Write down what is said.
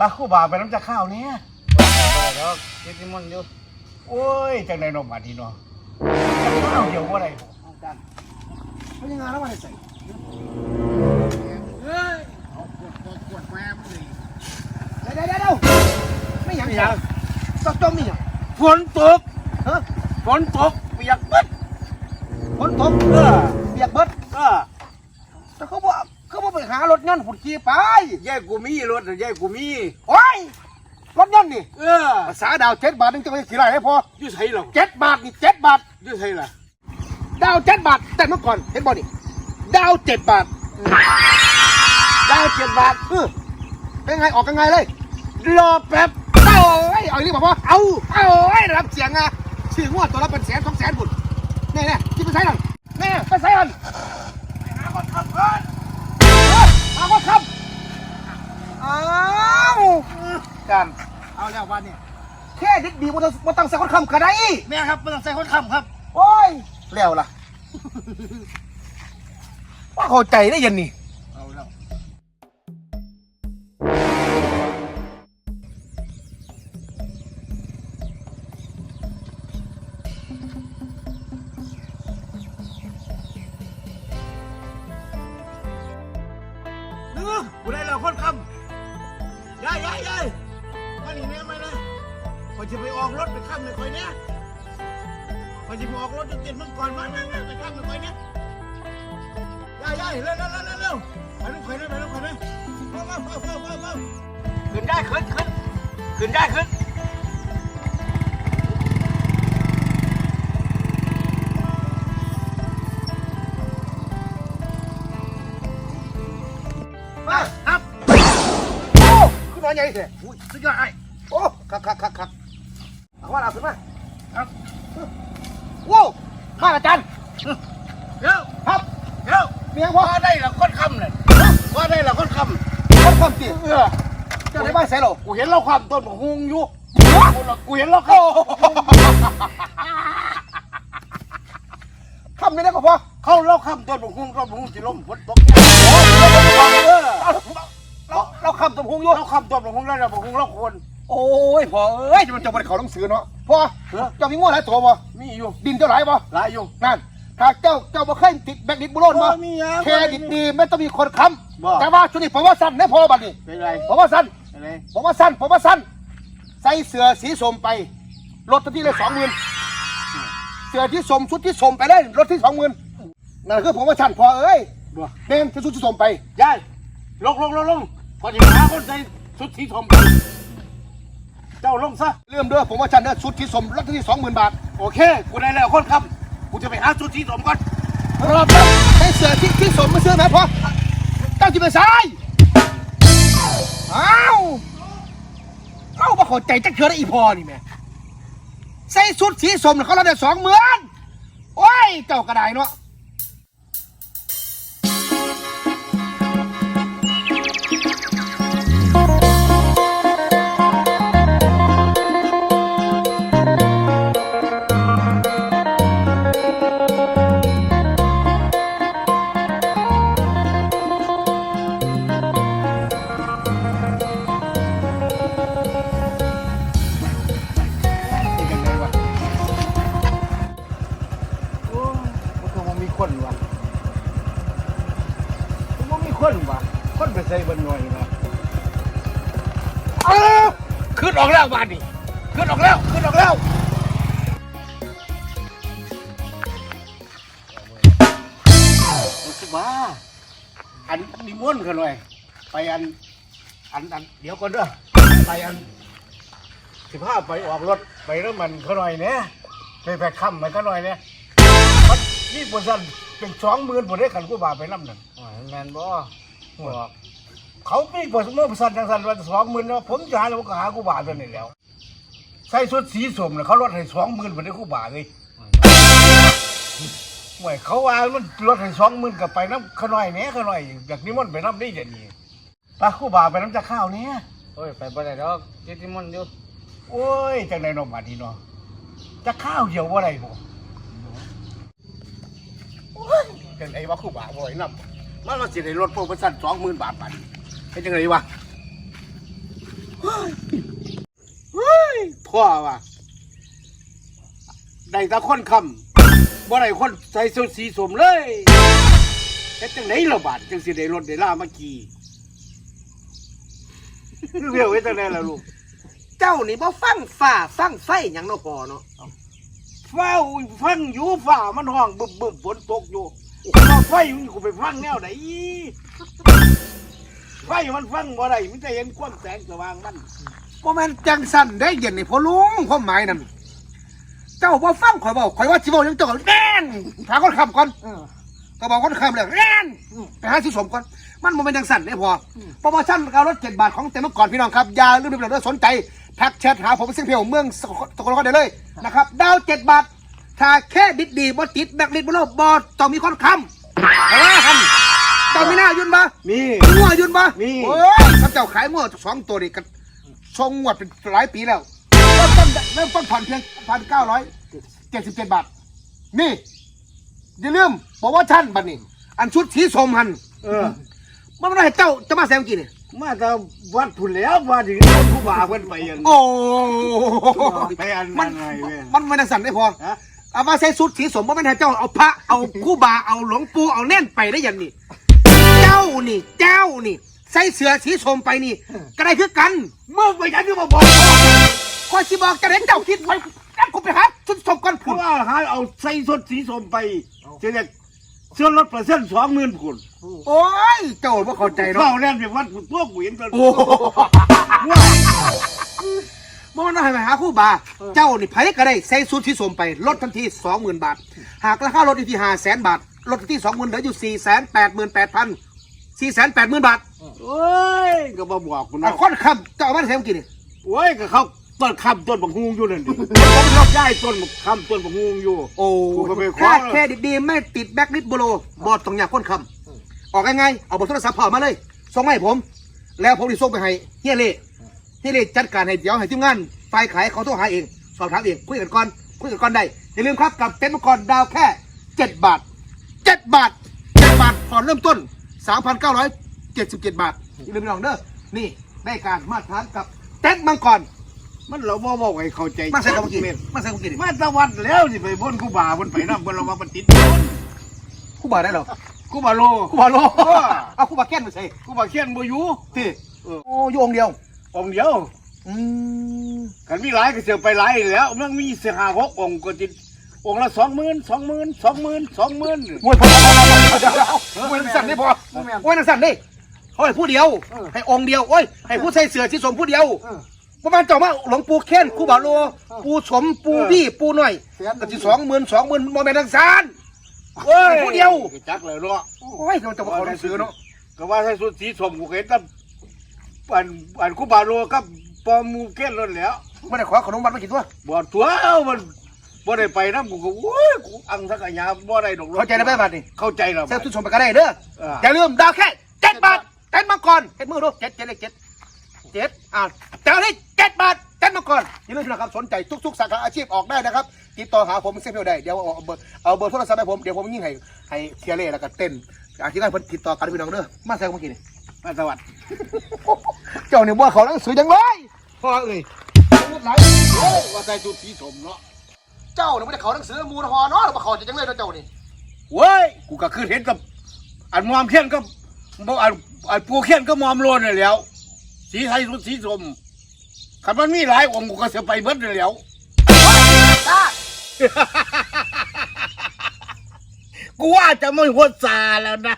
ตาคู่บ่าวไปน้ำจะข้าวเนี่ยเดี๋ยวกินที่มันอยู่โอ้ยจังได๋นมบาดนี้เนาะจะข้าวเดียวบ่ได้บ่ไม่ยังไงแล้วมาใส่เฮ้ยเอาขวดขวดขวดแม่มึงเลยเดี๋ยวเดี๋ยวเดี๋ยวไม่ยังไม่ยังสักจมนี่ยังฝนตกฮะฝนตกเปียกเบิดฝนตกเออเปียกเบิดเออแต่เขาบอกเขาบอก ไปหารถยนต์ฝุ่นขี่ไปแย่กูมีรถแย่กูมี โอ้ยรถยนต์นี่เออภาษาดาวเจ็ดบาทนึงจะไปขี่ไรให้พออยู่ไสหรอเจ็ดบาทนี่เจ็ดบาท อยู่ไสล่ะดาวเจ็ดบาท แต่เมื่อก่อนเห็นบ่นี่ดาวเจ็ดบาทได้เจ็ดบาทเออเป็นไงออกยังไงเลยรอแป๊บเอ้ยเอาอีนี่บอกว่าเอาเอาไอ้รับเสียงอะชื่องวดตัวละเป็นแสนสองแสนบุญแน่แน่ที่ไปใช้กันแน่ไปใช้กันหาคนขับก่อน เอาก็ครับอ้าวกันเอาแล้ววันนี้แค่ดิดดีบนบนตังใส่คนคำก็ได้แม่ครับไม่ต้องใส่คนขับครับ โอ้ยแล้วล่ะว่าเข้าใจได้ยันนี่ กูได้เราคนคำยายยายยายมาหนี่แน่มานะคอยจะไปออกรถไปข้ามเลยคอยเนี้ยคอยจะไปออกรถจะเจ็ดมันก่อนมานั่งนั่งไปข้ามเลยคอยเนี้ยยายยายเร็วเร็วเร็วเร็วไปน้ำคอยเนี้ยไปน้ำคอยเนี้ยมามามามามาขึ้นได้ขึ้นขึ้นขึ้นได้ขึ้น ขึ้นมาใหญ่เถอะอุ้ยสุดยอดไอ้โอ้คักคักคักคักเอาว่าเอาขึ้นมาครับโว้วมาอาจารย์เดี๋ยวครับเดี๋ยวเมียพ่อว่าได้ละคนคำเลยว่าได้ละคนคคนความตีำเออเจ้าได้บ้านใส่หรอกูเห็นเราความต้นของฮุงอยู่กูเห็นเราคโอ้ทำไม่ได้ก็พอำเขาเราคำต้นของฮุงต้นของฮุงสิล้มฝนตก งอยู่เราคำต้นของฮุงแล้วเราของฮุงเราควรโอ้ยพอเอ้ยจะมันจะไปเขาต้องซื้อเนาะพอเจ้ามีง้วหลายตัวบ่มีอยู่ดินเจ้าหลายบ่หลายอยู่นั่นถ้าเจ้าเจ้าบ่เคยติดแบกดินบุโรนบ่มีอะเครดิตดีไม่ต้องมีคนค้บ่ำแต่ว่าช่วงนี้ผมว่าสั้นได้พอบัดนี้เป็นไรผมว่าสั้นเป็นไรผมว่าสั้นผมว่าสั้นใส่เสื้อสีส้มไปรถที่เลยสองหมื่นเสื้อที่สมชุดที่สมไปเลยรถที่สองหมื่นนั่นคือผมว่าสั้นพอเอ้ยบ่เด่นที่ชุดที่สมไปยายลงลงลงลง พอจะหาคนใส่ชุดสีทองเจ้าลงซะเริ่มเด้อผมว่าสั้นเด้อชุดที่สมรถที่สองหมื่นบาท โอเค กูได้แล้วคนคำกูจะไปหาชุดสีทองก่อนรอบแล้วใส่เสื้อที่ที่สมมาซื้อไหมพอเจ้าจะไปซ้ายอ้าวเอ้าบ่เข้าใจจักเทื่อได้อีพอนี่แม่ใส่ชุดสีสมน่ะเขาเราได้สองหมื่นโอ้ยเจ้าก็ได้เนาะ ใส่บนหน่วยนะเอ้าขึ้นออกแล้วบาดนี้ขึ้นออกแล้วขึ้นออกแล้วรู้สึกว่าอันนิมนต์กันหน่อย ไปอัน อันอันเดี๋ยวก่อนเด้อไปอันสิบห้าไปออกรถไปน้ำมันเขาหน่อยเนี่ยไปแพกค่ำไปเขาหน่อยเนี่ยมันนี่บริษัทเป็นสองหมื่นบได้ขันกูบาไปน้ำนั่นแมนบ่บอก เขามีบริษัทบริษัทจังสันว่าสองหมื่นเนาะผมจะหาแล้วก็หากูบาตัวนี้แล้ว ใส่ชุดสีส้มเนี่ยเขาลดให้สองหมื่นบได้กูบาเลยห่วยเขาว่ามันลดให้สองหมื่นกับไปน้ำเขาหน่อยเนี่ยเขาหน่อยอยากนิมนต์ไปน้ำได้อย่างนี้ตาคู่บาไปน้ำจะข้าวเนี่ยโอ้ยไปบ่ได้ดอกกินที่มันอยู่โอ้ยจังไดนมบาดนีเนาะจะข้าวเหี่ยวว่าไรบ่โอ้ยจังไดว่าคู่บาบ่อยน้ำมันมาสิได้ลดโปรโมชั่นสองหมื่นบาทบาท เป็นจังไดวะท่อว่ะได้แตะคนคำบ่ได้คนใส่สุดสีสมเลยเฮ็ดจังไหนล่ะบาดจังสิได้รถได้ล่ามาขี่เรียกไว้จังไดล่ะลูกเจ้านี่บ่ฟังฝ่าฟังไฟหยังเนาะพ่อเนาะเฝ้าฟังอยู่ฝ่ามันห้องบึบบึบฝนตกอยู่ว่าไฟมันกูไปฟังแนวไหน ไฟมันฟังบ่ได้มันจะเห็นความแสงสว่างมันบ่แม่นจังสั่นได้เย็นนี่พ่อลุงความหมายนั่นเจ้าบ่ฟังข่อยเว้าข่อยว่าสิเว้ายังเจ้าก็แน่นถามคนคำก่อนก็บอกคนคำเลยแน่นไปหาสิสมก่อนมันบ่แม่นจังสั่นได้พอโปรโมชั่นการลด7บาทของเต็มเมื่อก่อนพี่น้องครับอย่าลืมไปเลยสนใจทักแชทหาผมเสียงเพลงเมืองสกลนครได้เลยนะครับดาว7บาทถ้าแค่ดิดดีบ่ติดแบกลิดบ่โลบบ่ต้องมีคนคำแต่ว่าคันเจ้ามีหน้ายุ่นบ่มีงัวยืนปะมีโอ้ยข้าเจ้าขายงัวสองตัวนี่กันทรงงวดเป็นหลายปีแล้วเริ่มต้นเริ่มต้นผ่อนเพียงพันเก้าร้อยเจ็ดสิบเจ็ดบาท นี่อย่าลืมบอกว่าท่านบัดนี้ อันชุดสีสมหันเออมันไม่ได้ให้เจ้าจะมาแซมกี่นี่มาแต่วัดผุนแล้วมาถึงผู้บ่าวเพิ่นไปยังโอ้ไปอันมันั้นนไงเว้ยมันไม่ได้สั่นได้พอฮะเอามาใส่ชุดสีสมว่าไม่ได้ให้เจ้าเอาพระเอาคู่บาเอาหลวงปู่เอาแน่นไปได้อยังนี่เจ้าานี่เจ้านี่ ใส่เสื้อสีชมไปนี่ก็ได้คือกันเมื่อไปฉันที่มาบอกคอยสิบอกจะเห็นเจ้าคิดไว้นั่นกูไปหาชุดชมกันเพผุราะว่าหาเอาใส่สดสีชมไปเจ๊เสื้อลดเปร์เส้นสองหมื่นผุนโอ้ยเจ้าบ่เข้าใจเนาะ เฝ้าแน่นไปวัดผุนตัวกูเห็นเป็นโอ้โห ว่มันว่าให้หาคู่บา เจ้านี่ไผก็ได้ใส่สูทที่สมไปลดทันทีสองหมื่นบาท หากราคารถอยู่ที่5 0 0 0 0 0 บาทลดทันองหมื่นเหลืออยู่สี่แสนแปดหมื่นแปดพัน สี่แสนแปดหมื่นบาทโอ้ยก็มาบอกกูอะนะค่อนคำเจ้าเอามาใส่เมื่อกี้นี่โอ้ยก็เขาต้นคำต้นบักฮุงอยู่นั่นดิผมรอบย้ายต้นบักคำต้นบักฮุงอยู่ โอ้กูก็ไปขอค่าเครดิตดีไม่ติดแบ็คลิสต์โบโลบอดตรงอยางค้นคำออกยังไงเอาบทโทรศัพท์พ่อมาเลยส่งมาให้ผม แล้วผมจะส่งไปให้เฮียเล่เฮียเล่จัดการให้เดี๋ยวให้ทีมงานฝ่ายขายเขาโทรหาเองสอบถามเองคุยกันก่อนคุยกันก่อนได้อย่าลืมครับกับเต็นท์มังกรดาวแค่เจ็ดบาทเจ็ดบาทเจ็ดบาทก่อนเริ่มต้น สามพันเก้าร้อยเจ็ดสิบเจ็ดบาทอย่าลืมไปลองเด้อนี่ได้การมาตรฐานกับเต็นท์มังกรมันเราบ่บอกให้เข้าใจมาใส่กับเมื่อกี้มาใส่กับเมื่อกี้นี่มาตะวัดแล้วสิไปบนกูบ่าบนไปน้ำบนเราว่ามันติดบนคู่บาได้เหรอกูบ่าโลคู่บาโลเออเอาคู่บาแก้นมาใส่กูบ่าเขียนบ่อยู่ที่เออโอ้อยองค์เดียวองค์เดียวอืมกันมีหลายก็เสียไปหลายแล้วมันมีเสียหาหกองค์ก็ติด องค์ละสองหมื่นสองหมื่นสองหมื่นสองหมื่นมวยพอพอพอพอเดี๋ยวเดี๋ยวมวยนักสั่นได้พอมวยนักสั่นได้เขาให้ผู้เดียว ให้องค์เดียวโอ้ยให้ผู้ใส่เสื้อที่สมผู้เดียวประมาณเจ้ามาหลวงปู่เค้นครูบาโล ปูสมปูพี่ปูหน่อยก็ที่สองหมื่นสองหมื่นโมเมนต์นักสั่นโอ้ยผู้เดียวจักเลยเนาะโอ้ยเขาจะมาเอาหนังสือเนาะก็ว่าใส่สุดสีสมกูเห็นแต่อันอันกูบาโลกับปอมูเก้นรถแล้วไม่ได้ขอขนมบัตรมากี่ตัวบ่ตัวเอามัน บ่ได้ไปน้ำกูก็โอ้ยกูอังสักอันยาบ่ได้ดอกรถเข้าใจได้ไหมบัตรนี่เข้าใจแล้วเสื้อทุนสมไปก็ได้เด้อเออ อย่าลืมดาวแค่เจ็ดบาทเต้นมังกรเจ็ดมือดูเจ็ดเจ็ดเลขเจ็ดเจ็ดอ่าดาวนี้เจ็ดบาทเต้นมังกรอย่าลืมนะครับสนใจทุก ๆ สาขาอาชีพออกได้นะครับติดต่อหาผมเส้นเพียวได้เดี๋ยวเอาเบอร์เอาเบอร์โทรศัพท์ให้ผมเดี๋ยวผมยิ่งให้ให้เทียเล่แล้วก็เต้นอาชีพได้เพิ่นติดต่อกันพี่น้องเด้อมาแซงเมื่อกี้นี่มาสวัสดีเจ้าเนี่ยบัวเขาหนังสือจังเลยพ่อเอ้ย หลายโอ้ว่าใส่สุดสีสมเนาะ เจ้าเนี่ยไม่ได้เขาหนังสือมูลหอเนาะเรามาเขาจะจังเลยเนาะเจ้านี่เว้ยกูก็คือเห็นกับ อันมอมเขียนก็บ่อันอันปูเขียนก็มอมโลนนี่แหล้ว สีไทยสุดสีสมคันมันมีหลายองค์กูก็จะไปเบิดนี่แหล้ว จ้ากูว่าจะไม่หัวซาแล้วนะ